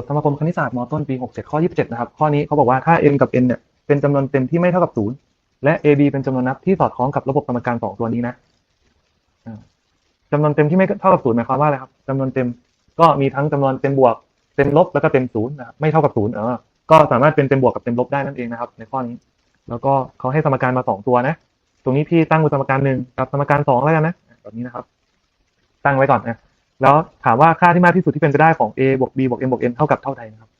ทย์สมาคมคณิตศาสตร์มต้นปี 67 ข้อ 27 นะครับ ข้อนี้เขาบอกว่าถ้า n กับ n เนี่ยเป็นจำนวนเต็มที่ไม่เท่ากับ 0 และ ab เป็นจำนวนนับที่สอดคล้องกับระบบสมการสองตัวนี้นะอ่าจำนวนเต็มที่ไม่เท่ากับ 0 หมายความว่าอะไรครับจำนวนเต็มก็มีทั้งจำนวนเต็มบวก เต็มลบแล้วก็เต็มศูนะครับไม่เท่ากับ 0 เออ ก็สามารถเป็นเต็มบวกกับเต็มลบได้นั่นเองนะครับ ในข้อนี้ แล้วก็เขาให้สมการมาสองตัวนะ ตรงนี้พี่ตั้งเป็นสมการหนึ่งกับสมการสองแล้วกันนะแบบนี้นะครับ ตั้งไว้ก่อนนะ แล้วถามว่าค่าที่มากที่สุดที่เป็นไปได้ของ a บวก b บวก m บวก n เท่ากับเท่าใดนะครับ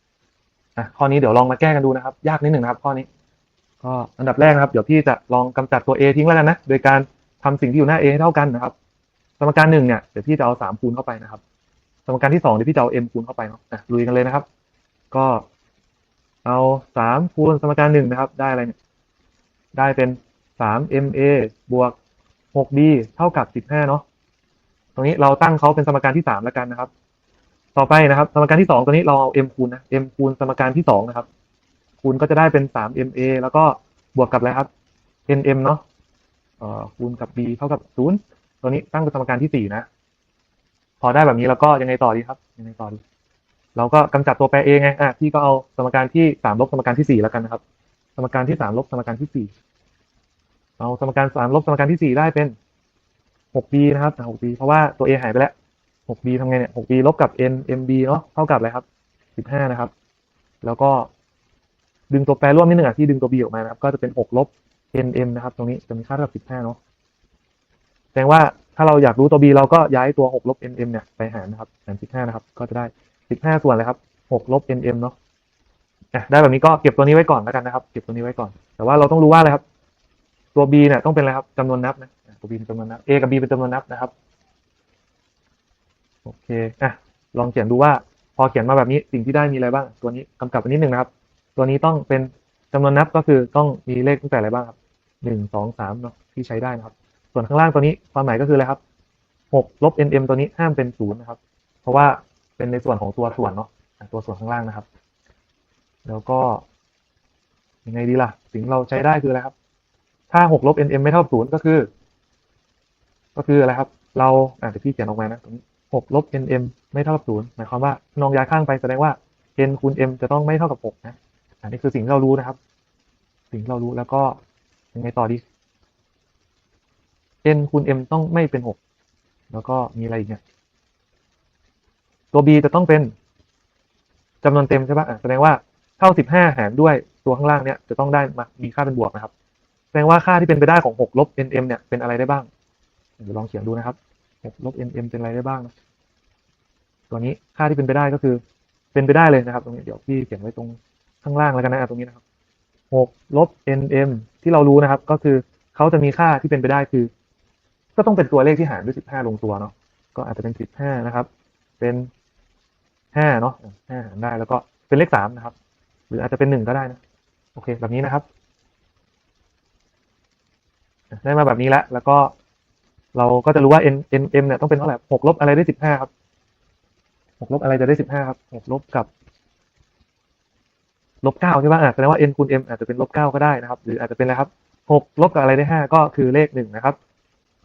อะข้อนี้เดี๋ยวลองมาแก้กันดูนะครับ ยากนิดหนึ่งนะครับ ข้อนี้ ก็อันดับแรกนะครับ เดี๋ยวพี่จะลองกำจัดตัว a ทิ้งแล้วกันนะ โดยการทำสิ่งที่อยู่หน้า a ให้เท่ากันนะครับ สมการหนึ่งเนี่ย เดี๋ยวพี่จะเอาสามคูณเข้าไปนะครับ สมการที่สองเดี๋ยวพี่จะเอา m คูณเข้าไปเนาะอะลุยกันเลยนะครับ ก็เอาสามคูณสมการหนึ่งนะครับ ได้อะไรเนี่ย ได้เป็นสาม ma บวกหก b เท่ากับสิบห้าเนาะ ตรงนี้เราตั้งเขาเป็นสมการที่สามแล้วกันนะครับ ต่อไปนะครับ สมการที่สองตัวนี้เราเอา m คูณนะ m คูณสมการที่สองนะครับ คูณก็จะได้เป็นสาม ma แล้วก็บวกกับอะไรครับ nm เนาะเอ่อคูณกับ b เท่ากับศูนย์ตัวนี้ตั้งเป็นสมการที่สี่นะ พอได้แบบนี้แล้วก็ยังไงต่อดีครับ ยังไงต่อดี เราก็กำจัดตัวแปรเองไงอะพี่ก็เอาสมการที่สามลบสมการที่สี่แล้วกันนะครับ สมการที่สามลบสมการที่สี่เอาสมการสามลบสมการที่สี่ได้เป็น หก b นะครับหก b เพราะว่าตัว a หายไปแล้วหก b ทำไงเนี่ยหก b ลบกับ n mb เนาะเท่ากับอะไรครับสิบห้านะครับ แล้วก็ดึงตัวแปรร่วมนิดหนึ่งอะที่ดึงตัว b ออกมานะครับ ก็จะเป็นหกลบ nm นะครับ ตรงนี้จะมีค่าเท่ากับสิบห้าเนาะแสดงว่าถ้าเราอยากรู้ตัว b เราก็ย้ายตัวหกลบ nm เนี่ยไปหารนะครับหารสิบห้านะครับ ก็จะได้สิบห้าส่วนอะไรครับหกลบ nm เนาะได้แบบนี้ก็เก็บตัวนี้ไว้ก่อนแล้วกันนะครับ เก็บตัวนี้ไว้ก่อน แต่ว่าเราต้องรู้ว่าอะไรครับ ตัว b เนี่ยต้องเป็นอะไรครับจำนวนนับนะ ตัว b เป็นจำนวนนับ a กับ b เป็นจำนวนนับนะครับ โอเคอะลองเขียนดูว่า พอเขียนมาแบบนี้สิ่งที่ได้มีอะไรบ้าง ตัวนี้กำกับไปนิดหนึ่งนะครับ ตัวนี้ต้องเป็นจำนวนนับก็คือต้องมีเลขตั้งแต่อะไรบ้างครับหนึ่งสองสามเนาะที่ใช้ได้นะครับ ส่วนข้างล่างตัวนี้ความหมายก็คืออะไรครับหกลบ nm ตัวนี้ห้ามเป็นศูนย์นะครับ เพราะว่าเป็นในส่วนของตัวส่วนเนาะอะตัวส่วนข้างล่างนะครับ แล้วก็ยังไงดีล่ะ สิ่งเราใช้ได้คืออะไรครับ ถ้าหกลบ nm ไม่เท่าศูนย์ก็คือ ก็คืออะไรครับ เราอ่าเดี๋ยวพี่เขียนออกมานะตรงนี้หกลบ nm ไม่เท่ากับศูนย์หมายความว่าลองย้ายข้างไปแสดงว่า n คูณ m จะต้องไม่เท่ากับหกนะอันนี้คือสิ่งที่เรารู้นะครับ สิ่งที่เรารู้แล้วก็ยังไงต่อดี n คูณ m ต้องไม่เป็นหกแล้วก็มีอะไรอีกเนี่ยตัว b จะต้องเป็นจำนวนเต็มใช่ปะ่ะแสดงว่าเท่าสิบห้าหารด้วยตัวข้างล่างเนี่ยจะต้องได้มามีค่าเป็นบวกนะครับ แสดงว่าค่าที่เป็นไปได้ของหกลบ nm เนี่ยเป็นอะไรได้บ้าง เดี๋ยวลองเขียนดูนะครับหกลบ nm เป็นอะไรได้บ้าง ตัวนี้ค่าที่เป็นไปได้ก็คือ เป็นไปได้เลยนะครับ ตรงนี้เดี๋ยวพี่เขียนไว้ตรงข้างล่างแล้วกันนะอะตรงนี้นะครับหกลบ nm ที่เรารู้นะครับ ก็คือเขาจะมีค่าที่เป็นไปได้คือ ก็ต้องเป็นตัวเลขที่หารด้วยสิบห้าลงตัวเนาะก็อาจจะเป็นสิบห้านะครับ เป็นห้าเนาะห้าหารได้แล้วก็เป็นเลขสามนะครับ หรืออาจจะเป็นหนึ่งก็ได้นะโอเค แบบนี้นะครับ ได้มาแบบนี้แล้วแล้วก็ เราก็จะรู้ว่า n n m เนี่ยต้องเป็นเท่าไหร่หกลบอะไรได้สิบห้าครับหกลบอะไรจะได้สิบห้าครับหกลบกับลบเก้าใช่ป่ะอะแสดงว่า n คูณ m อาจจะเป็นลบเก้าก็ได้นะครับ หรืออาจจะเป็นอะไรครับหกลบกับอะไรได้ห้าก็คือเลขหนึ่งนะครับ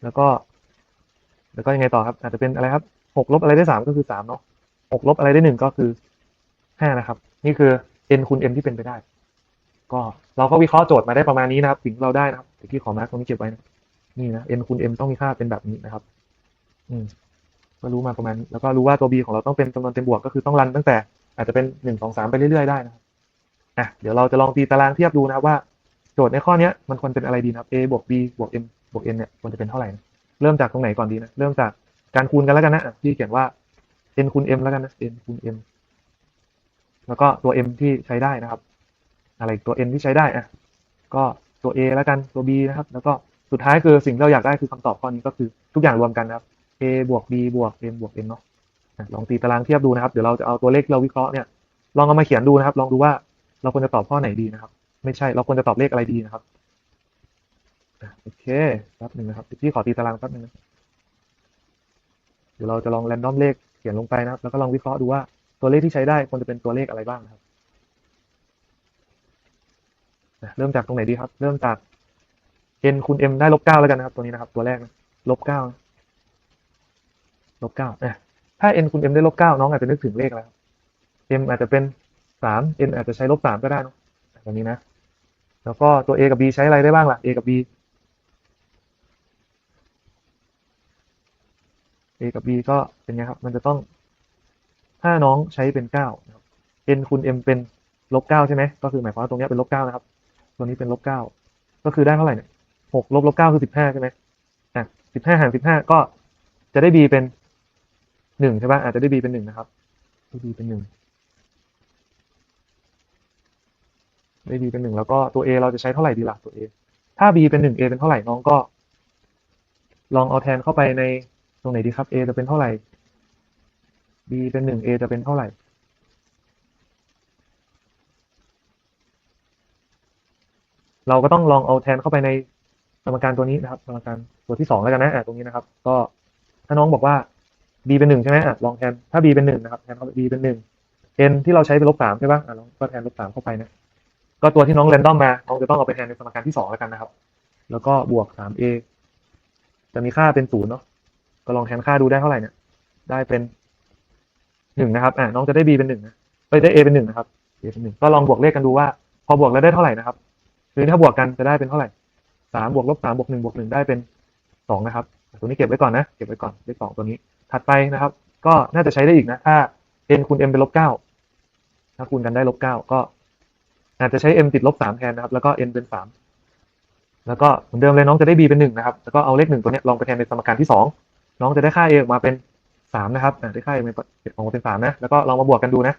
แล้วก็ แล้วก็ยังไงต่อครับ อาจจะเป็นอะไรครับหกลบอะไรได้สามก็คือสามเนาะหกลบอะไรได้หนึ่งก็คือห้านะครับ นี่คือ n คูณ m ที่เป็นไปได้ ก็เราก็วิเคราะห์โจทย์มาได้ประมาณนี้นะครับสิ่งเราได้นะครับเดี๋ยวพี่ขอมาร์กตรงนี้เก็บไว้นะ นี่นะ n คูณ m ต้องมีค่าเป็นแบบนี้นะครับ อืมก็รู้มาประมาณ แล้วก็รู้ว่าตัว b ของเราต้องเป็นจำนวนเต็มบวกก็คือต้องรันตั้งแต่อาจจะเป็นหนึ่งสองสามไปเรื่อยๆได้นะครับอะเดี๋ยวเราจะลองตีตารางเทียบดูนะครับว่า โจทย์ในข้อเนี้ยมันควรเป็นอะไรดีนะครับ a บวก b บวก m บวก n เนี่ยควรจะเป็นเท่าไหร่นะเริ่มจากตรงไหนก่อนดีนะเริ่มจากการคูณกันแล้วกันนะอะพี่เขียนว่า n คูณ m แล้วกันนะ n คูณ m แล้วก็ตัว m ที่ใช้ได้นะครับ อะไรตัว n ที่ใช้ได้อะก็ตัว a แล้วกันตัว b นะครับ แล้วก็ สุดท้ายคือสิ่งที่เราอยากได้คือคำตอบข้อนี้ก็คือทุกอย่างรวมกันนะครับ a บวก b บวก m บวก n เนาะอะลองตีตารางเทียบดูนะครับ เดี๋ยวเราจะเอาตัวเลขเราวิเคราะห์เนี่ย ลองเอามาเขียนดูนะครับ ลองดูว่าเราควรจะตอบข้อไหนดีนะครับ ไม่ใช่ เราควรจะตอบเลขอะไรดีนะครับโอเคแป๊บหนึ่งนะครับพี่ขอตีตารางแป๊บหนึ่งนะเดี๋ยวเราจะลองแรนดอมเลขเขียนลงไปนะครับ แล้วก็ลองวิเคราะห์ดูว่าตัวเลขที่ใช้ได้ควรจะเป็นตัวเลขอะไรบ้างนะครับเริ่มจากตรงไหนดีครับ เริ่มจาก n คูณ m ได้ลบเก้าแล้วกันนะครับ ตัวนี้นะครับ ตัวแรกลบเก้าลบเก้าถ้า n คูณ m ได้ลบเก้าน้องอาจจะนึกถึงเลขอะไรครับ m อาจจะเป็นสาม n อาจจะใช้ลบสามก็ได้นะแบบนี้นะ แล้วก็ตัว a กับ b ใช้อะไรได้บ้างล่ะ a กับ b a กับ b ก็เป็นไงครับ มันจะต้อง ถ้าน้องใช้เป็นเก้านะครับ n คูณ m เป็นลบเก้าใช่ไหมก็คือหมายความว่าตรงนี้เป็นลบเก้านะครับ ตัวนี้เป็นลบเก้าก็คือได้เท่าไหร่เนี่ย หกลบลบเก้าคือสิบห้าใช่ไหมอะสิบห้าหารสิบห้าก็จะได้ b เป็นหนึ่งใช่ป่ะอาจจะได้ b เป็นหนึ่งนะครับได้ b เป็นหนึ่งได้ b เป็นหนึ่งแล้วก็ตัว a เราจะใช้เท่าไหร่ดีล่ะตัว a ถ้า b เป็นหนึ่ง a เป็นเท่าไหร่น้องก็ ลองเอาแทนเข้าไปในตรงไหนดีครับ a จะเป็นเท่าไหร่ b เป็นหนึ่ง a จะเป็นเท่าไหร่เราก็ต้องลองเอาแทนเข้าไปใน สมการตัวนี้นะครับ สมการตัวที่สองแล้วกันนะอะตรงนี้นะครับ ก็ถ้าน้องบอกว่า b เป็นหนึ่งใช่ไหมอะลองแทนถ้า b เป็นหนึ่งนะครับแทนเข้าไป b เป็นหนึ่ง n ที่เราใช้เป็นลบสามใช่ป่ะอะลองก็แทนลบสามเข้าไปนะก็ตัวที่น้องเรนดอมมาน้องจะต้องเอาไปแทนในสมการที่สองแล้วกันนะครับ แล้วก็บวกสาม a จะมีค่าเป็นศูนย์เนาะก็ลองแทนค่าดูได้เท่าไหร่เนี่ย ได้เป็นหนึ่งนะครับอ่าน้องจะได้ b เป็นหนึ่งนะเอ้ยได้ a เป็นหนึ่งนะครับ a เป็นหนึ่งก็ลองบวกเลขกันดูว่า พอบวกแล้วได้เท่าไหร่นะครับคือถ้าบวกกันจะได้เป็นเท่าไหร่ สามบวกลบสามบวกหนึ่งบวกหนึ่งได้เป็นสองนะครับตัวนี้เก็บไว้ก่อนนะ เก็บไว้ก่อนเลขสองตัวนี้ ถัดไปนะครับ ก็น่าจะใช้ได้อีกนะ ถ้า n คูณ m เป็นลบเก้าถ้าคูณกันได้ลบเก้าก็ อาจจะใช้ m ติดลบสามแทนนะครับ แล้วก็ n เป็นสามแล้วก็เหมือนเดิมเลยน้องจะได้ b เป็นหนึ่งนะครับ แล้วก็เอาเลขหนึ่งตัวนี้ลองไปแทนในสมการที่สองน้องจะได้ค่า a ออกมาเป็นสามนะครับได้ค่า a ออกมาเป็นสามนะ แล้วก็ลองมาบวกกันดูนะ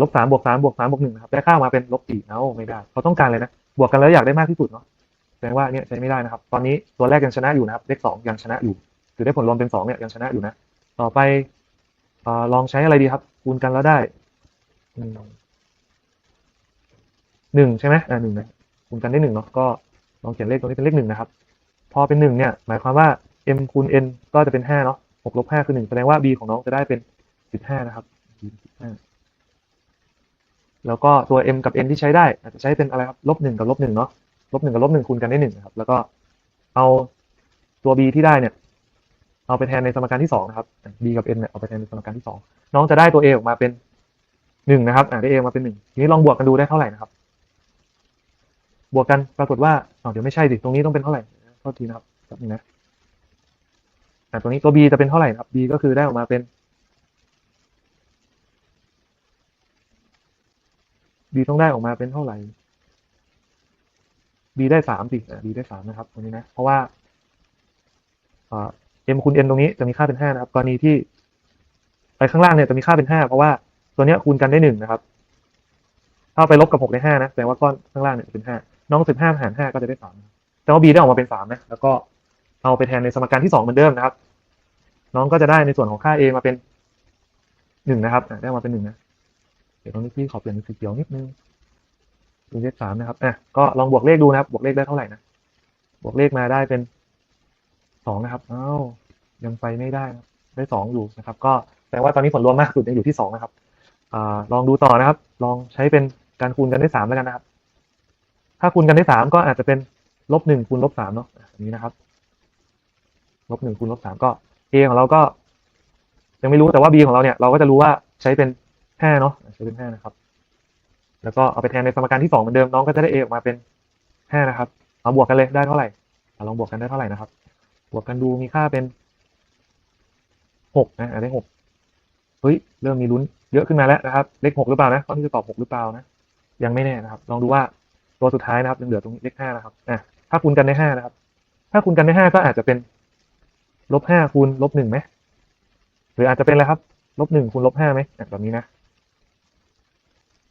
ลบสามบวกสามบวกสามบวกหนึ่งนะครับ ได้ค่ามาเป็นลบสี่เอ้าไม่ได้เขาต้องการเลยนะ บวกกันแล้วอยากได้มากที่สุดเนาะแสดงว่าเนี่ยใช้ไม่ได้นะครับ ตอนนี้ตัวแรกยังชนะอยู่นะครับ เลขสองยังชนะอยู่คือได้ผลรวมเป็นสองเนี่ยยังชนะอยู่นะ ต่อไปอลองใช้อะไรดีครับ คูณกันแล้วได้หนึ่งใช่ไหมอ่าหนึ่งนะคูณกันได้หนึ่งเนาะก็ลองเขียนเลขตรงนี้เป็นเลขหนึ่งนะครับ พอเป็นหนึ่งเนี่ย หมายความว่า m คูณ n ก็จะเป็นห้าเนาะหกลบห้าคือหนึ่งแสดงว่า b ของน้องจะได้เป็นสิบห้านะครับสิบห้า แล้วก็ตัว m กับ n ที่ใช้ได้ อาจจะใช้เป็นอะไรครับลบหนึ่งกับลบหนึ่งเนาะลบหนึ่งกับลบหนึ่งคูณกันได้หนึ่งนะครับ แล้วก็เอาตัว b ที่ได้เนี่ย เอาไปแทนในสมการที่สองนะครับ b กับ n เนี่ยเอาไปแทนในสมการที่สองน้องจะได้ตัว a ออกมาเป็นหนึ่งนะครับ อ่าได้ a ออกมาเป็นหนึ่งทีนี้ลองบวกกันดูได้เท่าไหร่นะครับ บวกกันปรากฏว่าเดี๋ยวไม่ใช่สิตรงนี้ต้องเป็นเท่าไหร่โทษทีนะครับแป๊บนึงนะอ่าตัวนี้ตัว b จะเป็นเท่าไหร่นะครับ b ก็คือได้ออกมาเป็น b ต้องได้ออกมาเป็นเท่าไหร่ b ได้สามสิอ่า b ได้สามนะครับตรงนี้นะ เพราะว่าเอ่า m คูณ n ตรงนี้จะมีค่าเป็นห้านะครับ กรณีที่ ไปข้างล่างเนี่ยจะมีค่าเป็นห้าเพราะว่าตัวเนี้ยคูณกันได้หนึ่งนะครับ ถ้าไปลบกับหกได้ห้านะแสดงว่าก้อนข้างล่างเนี่ยเป็นห้าน้องสิบห้าหารห้าก็จะได้สามแต่ว่า b ได้ออกมาเป็นสามนะแล้วก็เอาไปแทนในสมการที่สองเหมือนเดิมนะครับ น้องก็จะได้ในส่วนของค่า a มาเป็นหนึ่งนะครับได้มาเป็นหนึ่งนะ ดี๋ยวตรงนี้พี่ขอเปลี่ยนเป็นสีเขียวนิดนึงดูเลขสามนะครับอะก็ลองบวกเลขดูนะครับ บวกเลขได้เท่าไหร่นะ บวกเลขมาได้เป็นสองนะครับ อ้าวยังไปไม่ได้นะได้สองอยู่นะครับ ก็แปลว่าตอนนี้ผลรวมมากสุดยังอยู่ที่สองนะครับอ่าลองดูต่อนะครับ ลองใช้เป็นการคูณกันได้สามแล้วกันนะครับ ถ้าคูณกันได้สามก็อาจจะเป็นลบหนึ่งคูณลบสามเนาะอะอันนี้นะครับ ลบหนึ่งคูณลบสามก็ a ของเราก็ ยังไม่รู้แต่ว่า b ของเราเนี่ย เราก็จะรู้ว่าใช้เป็น ห้าเนาะใช้เป็นห้านะครับ แล้วก็เอาไปแทนในสมการที่สองเหมือนเดิมน้องก็จะได้ a ออกมาเป็นห้านะครับ เอาบวกกันเลยได้เท่าไหร่ลองบวกกันได้เท่าไหร่นะครับ บวกกันดูมีค่าเป็นหกนะได้หกเฮ้ยเริ่มมีลุ้นเยอะขึ้นมาแล้วนะครับ เลขหกหรือเปล่านะข้อนี้จะตอบหกหรือเปล่านะยังไม่แน่นะครับ ลองดูว่าตัวสุดท้ายนะครับยังเหลือตรงเลขห้านะครับอะถ้าคูณกันได้ห้านะครับ ถ้าคูณกันได้ห้าก็อาจจะเป็นลบห้าคูณลบหนึ่งไหมหรืออาจจะเป็นอะไรครับลบหนึ่งคูณลบห้าไหมอะแบบนี้นะ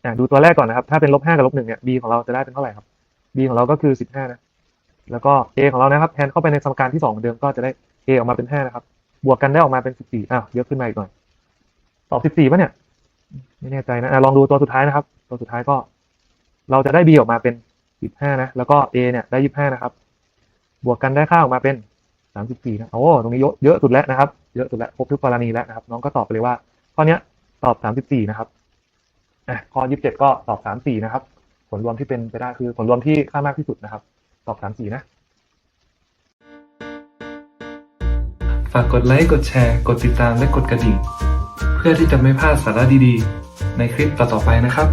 อะดูตัวแรกก่อนนะครับ ถ้าเป็นลบห้ากับลบหนึ่งเนี่ย b ของเราจะได้เป็นเท่าไหร่ครับ b ของเราก็คือสิบห้านะ แล้วก็ a ของเรานะครับแทนเข้าไปในสมการที่สองเดิมก็จะได้ a ออกมาเป็นห้านะครับ บวกกันได้ออกมาเป็นสิบสี่อ้าวเยอะขึ้นมาอีกหน่อย ตอบสิบสี่ป่ะเนี่ย ไม่แน่ใจนะอะลองดูตัวสุดท้ายนะครับ ตัวสุดท้ายก็ เราจะได้ b ออกมาเป็นสิบห้านะ แล้วก็ a เนี่ยได้ยี่สิบห้านะครับ บวกกันได้ค่าออกมาเป็นสามสิบสี่นะโอ้ตรงนี้เยอะเยอะสุดแล้วนะครับ เยอะสุดแล้วครบทุกกรณีแล้วนะครับ น้องก็ตอบไปเลยว่าข้อเนี้ยตอบสามสิบสี่นะครับ อะข้อยี่สิบเจ็ดก็ตอบสามสี่นะครับ ผลรวมที่เป็นไปได้คือผลรวมที่ค่ามากที่สุดนะครับ ตอบสามสี่นะ ฝากกดไลค์ กดแชร์ กดติดตามและกดกระดิ่ง เพื่อพื่อที่จะไม่พลาดสาระดีๆ ในคลิปต่อๆไปนะครับ